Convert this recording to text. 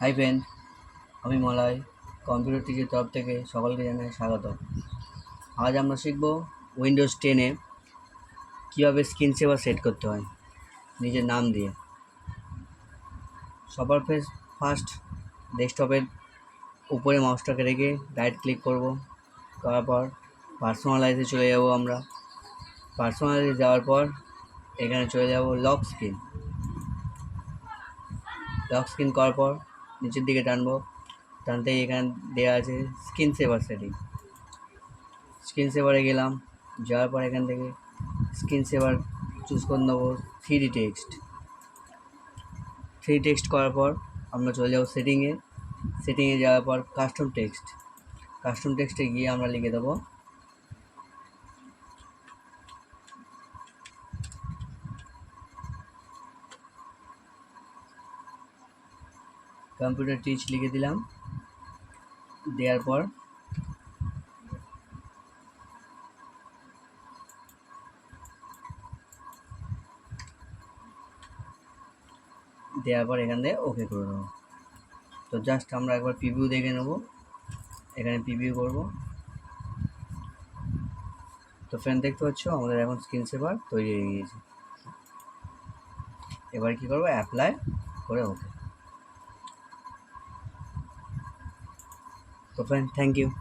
Hi friend, আমি Malay, computer টিচির তরফ থেকে সকলকে জানাই স্বাগত। আজ আমরা শিখব উইন্ডোজ টেনে কীভাবে স্ক্রিন সেভার সেট করতে হয়, নিজের নাম দিয়ে। সবার ফেস ফার্স্ট ডেস্কটপের উপরে মাউসটাকে রেখে রাইট ক্লিক করব, করার পর পার্সোনালাইজে চলে যাব আমরা। পার্সোনালাইজে যাওয়ার পর এখানে চলে যাব লক স্ক্রিন লক স্ক্রিন করার পর নিচের দিকে টানবো। টানতেই এখানে দেওয়া আছে স্ক্রিন সেভার সেটিং স্ক্রিন সেভারে গেলাম, যাওয়ার পর এখান থেকে স্ক্রিন সেভার চুজ করে নেব থ্রি টেক্সট থ্রি টেক্সট করার পর আমরা চলে যাব সেটিংয়ে সেটিংয়ে যাওয়ার পর কাস্টম টেক্সট কাস্টম টেক্সটে গিয়ে আমরা লিখে দেবো কম্পিউটার টিচ লিখে দিলাম। দেওয়ার পর দেওয়ার পর এখান থেকে ওকে করে দেবো। তো জাস্ট আমরা একবার প্রিভিউ দেখে নেব। এখানে প্রিভিউ করব। তো ফ্রেন্ড দেখতে পাচ্ছ, আমাদের এখন স্ক্রিন সেভার তৈরি হয়ে গিয়েছে। এবার কি করব? অ্যাপ্লাই করে ওকে so friend thank you.